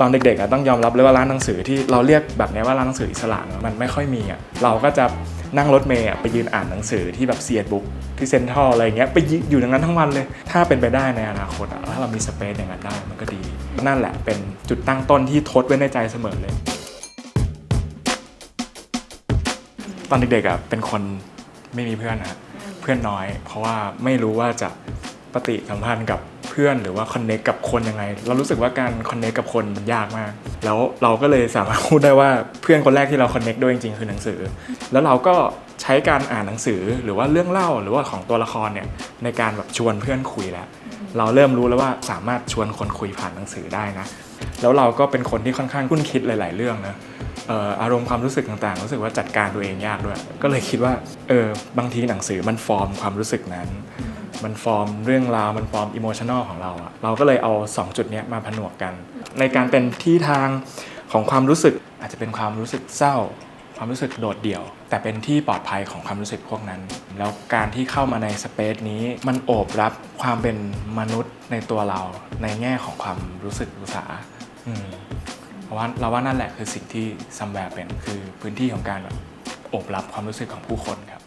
ตอนเด็กๆอะต้องยอมรับเลยว่าร้านหนังสือที่เราเรียกแบบนี้ว่าร้านหนังสืออิสระมันไม่ค่อยมีอะเราก็จะนั่งรถเมย์ไปยืนอ่านหนังสือที่แบบเซียดบุ๊กที่เซ็นทรัลอะไรอย่างเงี้ยไปยืนอยู่ตรงนั้นทั้งวันเลย ถ้าเป็นไปได้ในอนาคตถ้าเรามีสเปซอย่างนั้นได้มันก็ดี นั่นแหละเป็นจุดตั้งต้นที่ทดไว้ในใจเสมอเลย ตอนเด็กๆอะเป็นคนไม่มีเพื่อนนะเพื่อนน้อย เพราะว่าไม่รู้ว่าจะปฏิสัมพันธ์กับ พื่อนหรือว่าคอนเน c กับคนยังไง เรารู้สึกว่าการคอนเน c กับคนมันยากมาก แล้วเราก็เลยสามารถพูดได้ว่าเพื่อนคนแรกที่เราคอนเน c ด้วยจริงๆ คือหนังสือ แล้วเราก็ใช้การอ่านหนังสือหรือว่าเรื่องเล่าหรือว่าของตัวละครเนี่ยในการแบบชวนเพื่อนคุยแล้ว เราเริ่มรู้แล้วว่าสามารถชวนคนคุยผ่านหนังสือได้นะ แล้วเราก็เป็นคนที่ค่อนข้างคุ้นคิดหลาย ๆ เรื่องนะเอ่ออารมณ์ความรู้สึกต่างๆ รู้สึกว่าจัดการตัวเองยากด้วย ก็เลยคิดว่าเออบางทีหนังสือมันฟอร์มความรู้สึกนั้น มันฟอร์มเรื่องราวมันฟอร์มอิโมชันอลของเราอะเราก็เลยเอา 2 จุดนี้มาผนวกกัน ในการเป็นที่ทางของความรู้สึกอาจจะเป็นความรู้สึกเศร้า ความรู้สึกโดดเดี่ยว แต่เป็นที่ปลอดภัยของความรู้สึกพวกนั้น แล้วการที่เข้ามาในสเปซนี้มันโอบรับความเป็นมนุษย์ในตัวเราในแง่ของความรู้สึกรู้สาอืมเพราะว่าเราว่านั่นแหละคือสิ่งที่ซัมแวร์เป็นคือพื้นที่ของการแบบโอบรับความรู้สึกของผู้คนครับ